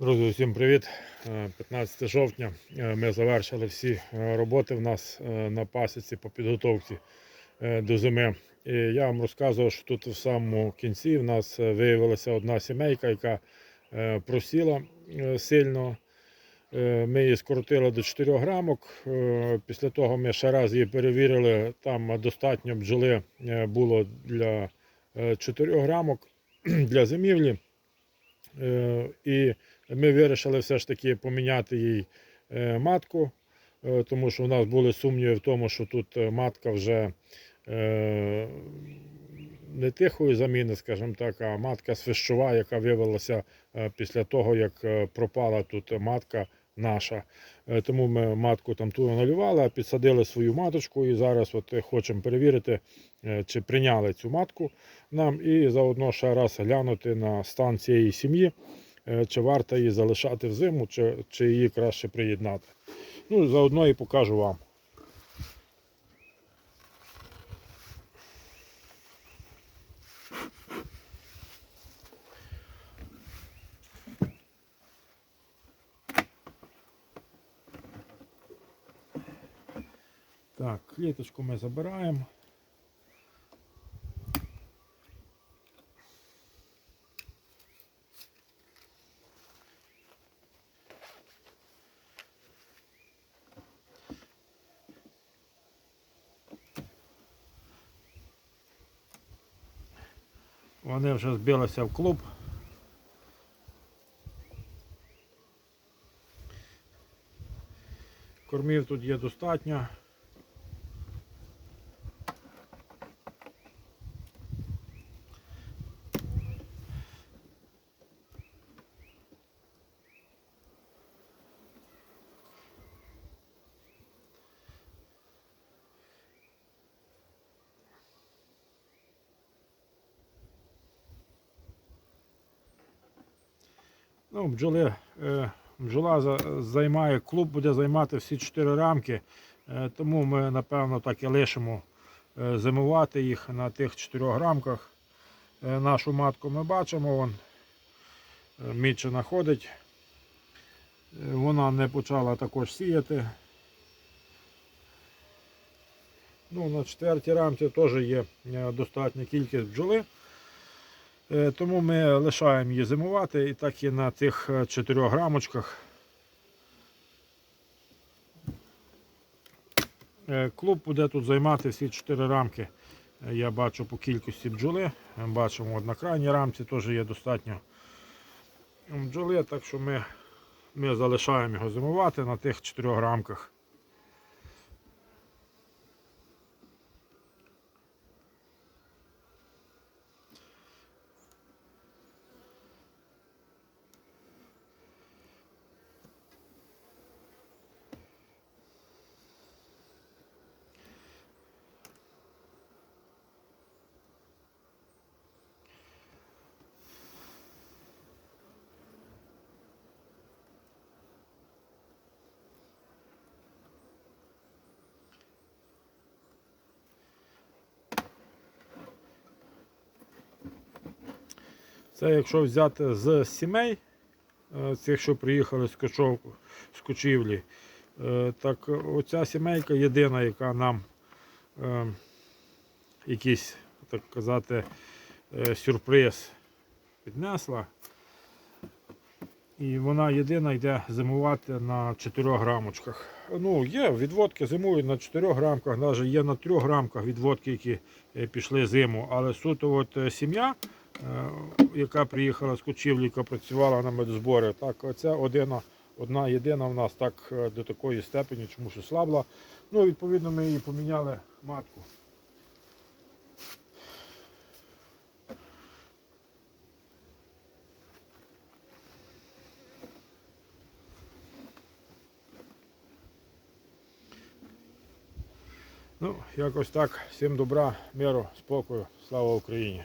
Друзі, усім привіт! Е, 15 жовтня. Е, Ми завершили всі е, роботи в нас е, на пасіці по підготовці е, до зими. І я вам розказував, що тут в самому кінці в нас е, виявилася одна сімейка, яка е, просіла е, сильно. Е, Ми її скоротили до 4 грамок. Е, Після того ми ще раз її перевірили. Там достатньо бджоли е, було для 4 грамок для зимівлі. Е, І ми вирішили все ж таки поміняти їй е, матку, е, тому що у нас були сумніви в тому, що тут е, матка вже не тихої заміни, скажімо так, а матка свищова, яка виявилася після того, як пропала тут матка наша. Тому ми матку там ту анулювали, підсадили свою маточку і зараз от хочемо перевірити, чи прийняли цю матку нам, і заодно ще раз глянути на стан цієї сім'ї, чи варто її залишати в зиму, чи, чи її краще приєднати. Ну, заодно і покажу вам. Так, кліточку ми забираємо. Вони вже збилися в клуб. Кормів тут є достатньо. Ну, бджоли, е, бджола займає, клуб буде займати всі чотири рамки, е, тому ми, напевно, так і лишимо е, зимувати їх на тих чотирьох рамках. Нашу матку ми бачимо, вон Мітчина ходить. Вона не почала також сіяти. Ну, на четвертій рамці теж є достатня кількість бджоли. Е, Тому ми лишаємо її зимувати і так і на тих е, 4 грамочках. Е, Клуб буде тут займати всі 4 рамки. Е, Я бачу по кількості бджоли. Е, Бачимо на крайній рамці теж є достатньо бджоли, так що ми, ми залишаємо його зимувати на тих 4 рамках. Це якщо взяти з сімей, е, цих, що приїхали з, кочов, з кочівлі, е, так оця сімейка єдина, яка нам е, якийсь, так казати, сюрприз піднесла. І вона єдина йде зимувати на 4 грамочках. Ну, є відводки зимують на 4 грамках, навіть є на 3 грамках відводки, які пішли зиму. Але суто от сім'я, яка приїхала з кочівлі, яка працювала на медзборі, так, оця одна, одна єдина в нас так е, до такої степені, чому що слабла. Ну, відповідно, ми її поміняли матку. Ну, якось так. Всім добра, миру, спокою, слава Україні.